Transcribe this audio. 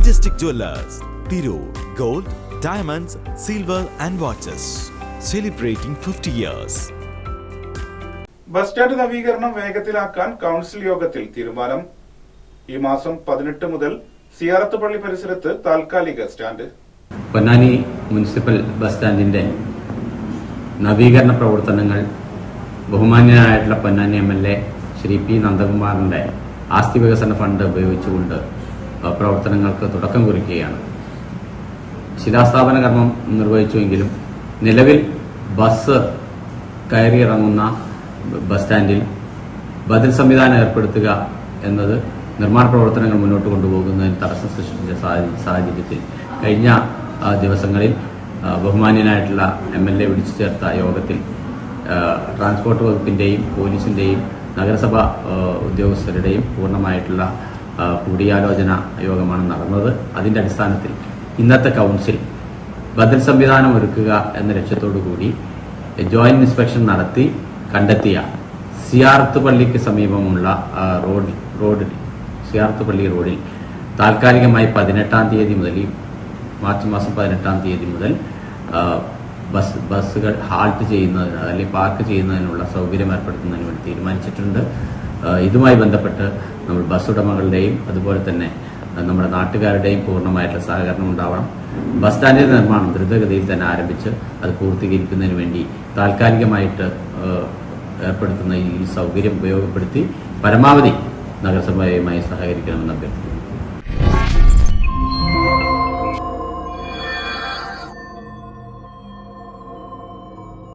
Majestic Jewelers, Thiru, Gold, Diamonds, Silver and Watches. Celebrating 50 years. Bus stand നവീകരണം വേഗത്തിലാക്കാൻ council യോഗത്തിൽ തീരുമാനം ഈ മാസം പതിനെട്ട് മുതൽ സിയാറത്ത് പള്ളി പരിസരത്ത് താൽക്കാലിക സ്റ്റാൻഡ് പൊന്നാനി മുനിസിപ്പൽ ബസ് സ്റ്റാൻഡിന്റെ നവീകരണ പ്രവർത്തനങ്ങൾ ബഹുമാന്യനായിട്ടുള്ള Ponnani M L A Shri P നന്ദകുമാറിന്റെ ആസ്തി വികസന ഫണ്ട് ഉപയോഗിച്ചുകൊണ്ട് പ്രവർത്തനങ്ങൾക്ക് തുടക്കം കുറിക്കുകയാണ്. ശിലാസ്ഥാപന കർമ്മം നിർവഹിച്ചുവെങ്കിലും നിലവിൽ ബസ് കയറിയിറങ്ങുന്ന ബസ് സ്റ്റാൻഡിൽ ബദൽ സംവിധാനം ഏർപ്പെടുത്തുക എന്നത് നിർമ്മാണ പ്രവർത്തനങ്ങൾ മുന്നോട്ട് കൊണ്ടുപോകുന്നതിന് തടസ്സം സൃഷ്ടിച്ച സാഹചര്യ- സാഹചര്യത്തിൽ കഴിഞ്ഞ ദിവസങ്ങളിൽ ബഹുമാന്യനായിട്ടുള്ള എം എൽ എ വിളിച്ചു ചേർത്ത യോഗത്തിൽ ട്രാൻസ്പോർട്ട് വകുപ്പിന്റെയും പോലീസിന്റെയും നഗരസഭ ഉദ്യോഗസ്ഥരുടെയും പൂർണമായിട്ടുള്ള കൂടിയാലോചന യോഗമാണ് നടന്നത്. അതിന്റെ അടിസ്ഥാനത്തിൽ ഇന്നത്തെ കൗൺസിൽ ബദൽ സംവിധാനം ഒരുക്കുക എന്ന ലക്ഷ്യത്തോടു കൂടി ജോയിന്റ് ഇൻസ്പെക്ഷൻ നടത്തി കണ്ടെത്തിയ സിയാർത്ത് പള്ളിക്ക് സമീപമുള്ള റോഡ് റോഡ് സിയാർത്ത് പള്ളി റോഡിൽ താൽക്കാലികമായി പതിനെട്ടാം തീയതി മുതൽ ഈ മാർച്ച് മാസം പതിനെട്ടാം തീയതി മുതൽ ബസ് ബസ്സുകൾ ഹാൾട്ട് ചെയ്യുന്നതിന് അല്ലെങ്കിൽ പാർക്ക് ചെയ്യുന്നതിനുള്ള സൗകര്യം ഏർപ്പെടുത്തുന്നതിന് വേണ്ടി തീരുമാനിച്ചിട്ടുണ്ട്. ഇതുമായി ബന്ധപ്പെട്ട് നമ്മൾ ബസ് ഉടമകളുടെയും അതുപോലെ തന്നെ നമ്മുടെ നാട്ടുകാരുടെയും പൂർണമായിട്ടുള്ള സഹകരണം ഉണ്ടാവണം. ബസ് സ്റ്റാൻഡിന്റെ നിർമ്മാണം ദ്രുതഗതിയിൽ തന്നെ ആരംഭിച്ച് അത് പൂർത്തീകരിക്കുന്നതിന് വേണ്ടി താൽക്കാലികമായിട്ട് ഏർപ്പെടുത്തുന്ന ഈ സൗകര്യം ഉപയോഗപ്പെടുത്തി പരമാവധി നഗരസഭയുമായി സഹകരിക്കണമെന്ന് അഭ്യർത്ഥിക്കുന്നു.